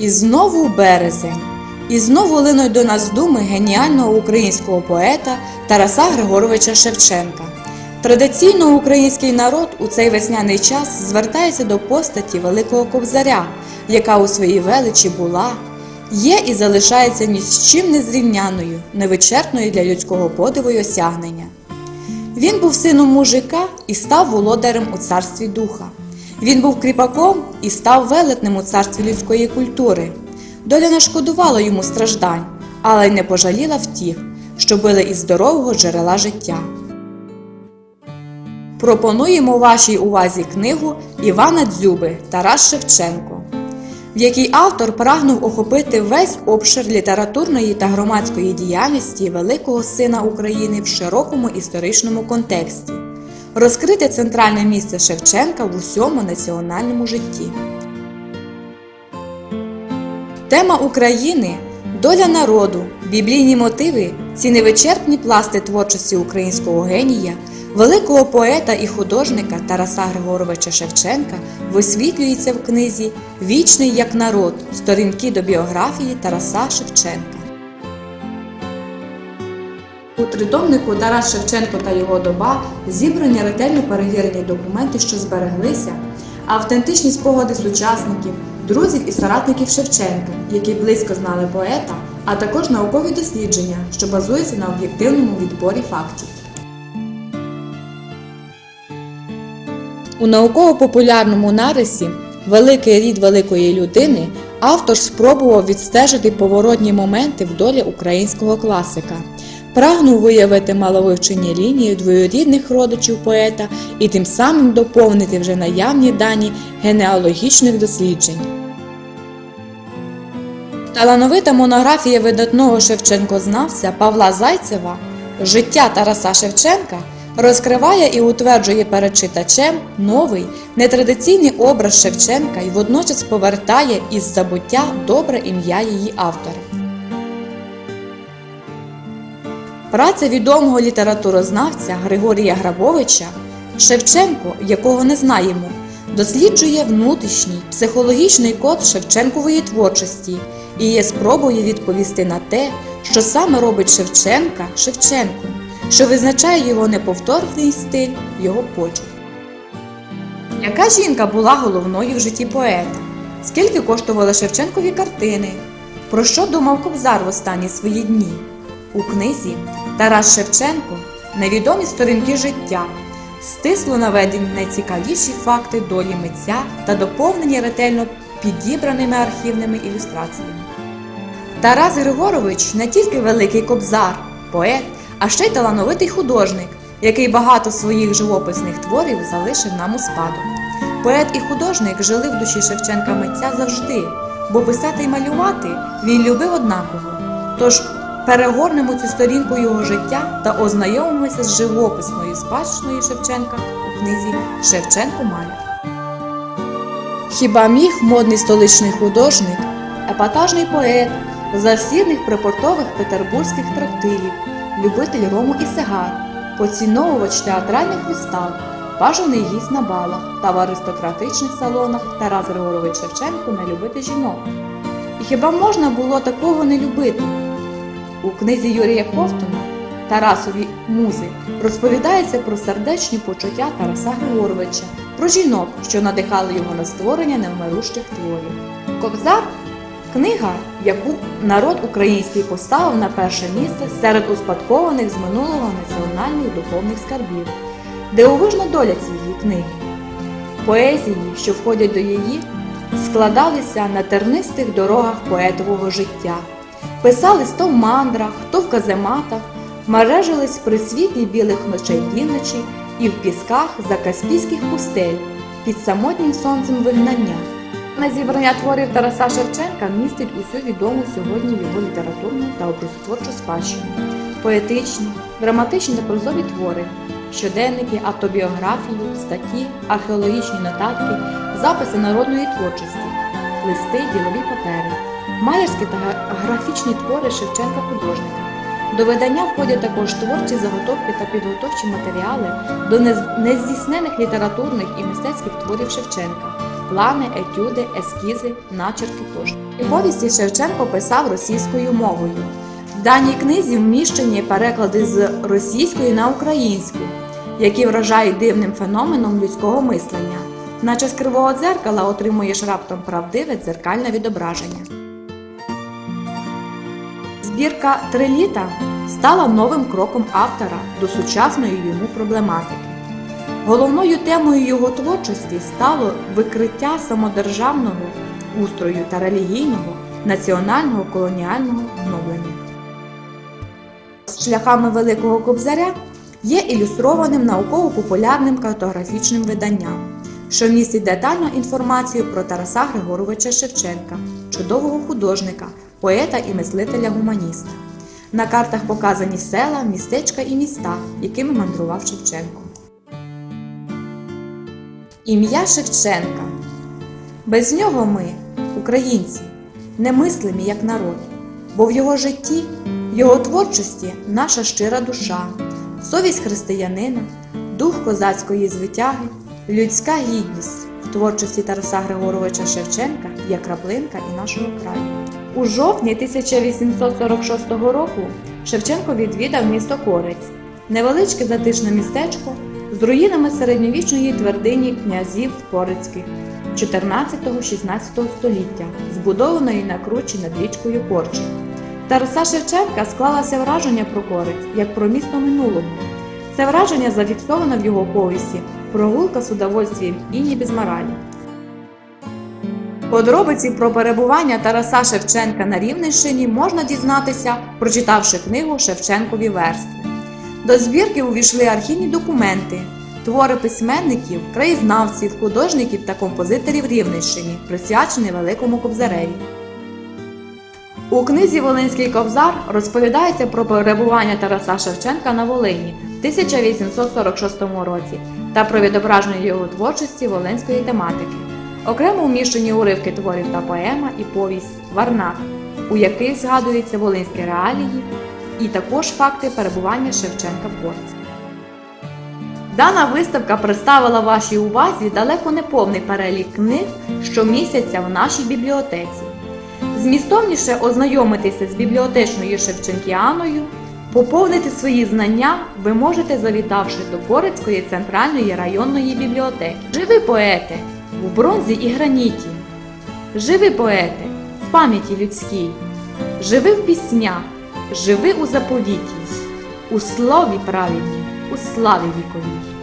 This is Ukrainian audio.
І знову березень. І знову линуть до нас думи геніального українського поета Тараса Григоровича Шевченка. Традиційно український народ у цей весняний час звертається до постаті Великого Кобзаря, яка у своїй величі була, є і залишається ні з чим не зрівняною, невичерпною для людського подиву й осягнення. Він був сином мужика і став володарем у царстві духа. Він був кріпаком і став велетнем у царстві людської культури. Доля не шкодувала йому страждань, але й не пожаліла втіх, що били із здорового джерела життя. Пропонуємо вашій увазі книгу Івана Дзюби Тарас Шевченко, в якій автор прагнув охопити весь обшир літературної та громадської діяльності великого сина України в широкому історичному контексті, розкрити центральне місце Шевченка в усьому національному житті. Тема України доля народу, біблійні мотиви, ці невичерпні пласти творчості українського генія, великого поета і художника Тараса Григоровича Шевченка висвітлюється в книзі Вічний як народ. Сторінки до біографії Тараса Шевченка. У тритомнику Тарас Шевченко та його доба зібрані ретельно перевірені документи, що збереглися, автентичні спогади сучасників, друзів і соратників Шевченка, які близько знали поета, а також наукові дослідження, що базуються на об'єктивному відборі фактів. У науково-популярному нарисі Великий рід великої людини автор спробував відстежити поворотні моменти в долі українського класика. Прагнув виявити маловивчені лінії двоюрідних родичів поета і тим самим доповнити вже наявні дані генеалогічних досліджень. Талановита монографія видатного Шевченкознавця Павла Зайцева Життя Тараса Шевченка розкриває і утверджує перед читачем новий нетрадиційний образ Шевченка і водночас повертає із забуття добре ім'я її автора. Праця відомого літературознавця Григорія Грабовича Шевченко, якого не знаємо, досліджує внутрішній психологічний код Шевченкової творчості і є спробою відповісти на те, що саме робить Шевченка Шевченком, що визначає його неповторний стиль, його почерк. Яка жінка була головною в житті поета? Скільки коштували Шевченкові картини? Про що думав Кобзар в останні свої дні? У книзі Тарас Шевченко Невідомі сторінки життя стисло наведені найцікавіші факти долі митця та доповнені ретельно підібраними архівними ілюстраціями. Тарас Григорович не тільки великий кобзар, поет, а ще й талановитий художник, який багато своїх живописних творів залишив нам у спадок. Поет і художник жили в душі Шевченка митця завжди, бо писати і малювати він любив однаково. Тож перегорнемо цю сторінку його життя та ознайомимося з живописною спадщиною Шевченка у книзі Шевченко Маляр. Хіба міг модний столичний художник, епатажний поет, завсідних припортових петербурзьких трактирів, любитель рому і сигар, поціновувач театральних вистав, бажаний гість на балах та в аристократичних салонах Тарас Григорович Шевченко не любити жінок. І хіба можна було такого не любити? У книзі Юрія Ковтуна Тарасові музи розповідається про сердечні почуття Тараса Григоровича, про жінок, що надихали його на створення невмирущих творів. Кобзар книга, яку народ український поставив на перше місце серед успадкованих з минулого національних духовних скарбів. Дивовижна доля цієї книги. Поезії, що входять до її, складалися на тернистих дорогах поетового життя. Писались то в мандрах, то в казематах, мережились при світлі білих ночей півночі і в пісках закаспійських пустель під самотнім сонцем вигнання. На зібрання творів Тараса Шевченка містить усю відому сьогодні його літературну та образотворчу спадщину, поетичні, драматичні та прозові твори, щоденники, автобіографії, статті, археологічні нотатки, записи народної творчості, листи, ділові папери, малярські та графічні твори Шевченка художника. До видання входять також творчі заготовки та підготовчі матеріали до нездійснених літературних і мистецьких творів Шевченка, плани, етюди, ескізи, начерки тощо. І повісті Шевченко писав російською мовою. В даній книзі вміщені переклади з російської на українську, які вражають дивним феноменом людського мислення, наче з кривого дзеркала отримуєш раптом правдиве дзеркальне відображення. Збірка «Три літа» стала новим кроком автора до сучасної йому проблематики. Головною темою його творчості стало викриття самодержавного устрою та релігійного національного колоніального гноблення. З шляхами Великого Кобзаря є ілюстрованим науково-популярним картографічним виданням, що містить детальну інформацію про Тараса Григоровича Шевченка, чудового художника, поета і мислителя-гуманіста. На картах показані села, містечка і міста, якими мандрував Шевченко. Ім'я Шевченка. Без нього ми, українці, не мислимі як народ, бо в його житті, в його творчості наша щира душа, совість християнина, дух козацької звитяги, людська гідність творчості Тараса Григоровича Шевченка є краплинка і нашого краю. У жовтні 1846 року Шевченко відвідав місто Корець, невеличке затишне містечко з руїнами середньовічної твердині князів Корицьких 14-16 століття, збудованої на кручі над річкою Корчі. Тараса Шевченка склалося враження про Корець як про місто минулого. Це враження зафіксовано в його повісті Прогулка з удовольствием і не без моралі. Подробиці про перебування Тараса Шевченка на Рівненщині можна дізнатися, прочитавши книгу Шевченкові верстви. До збірки увійшли архівні документи, твори письменників, краєзнавців, художників та композиторів Рівненщини, присвячені Великому Кобзареві. У книзі Волинський Кобзар розповідається про перебування Тараса Шевченка на Волині 1846 році та про відображення його творчості волинської тематики. Окремо вміщені уривки творів та поема і повість Варнак, у яких згадуються волинські реалії і також факти перебування Шевченка в Горці. Дана виставка представила вашій увазі далеко не повний перелік книг, що містяться в нашій бібліотеці. Змістовніше ознайомитися з бібліотечною Шевченкіаною, поповнити свої знання ви можете завітавши до Корецької центральної районної бібліотеки. Живи поети у бронзі і граніті. Живи поети в пам'яті людській. Живи в піснях, живи у заповіті, у слові праведній, у славі віковій.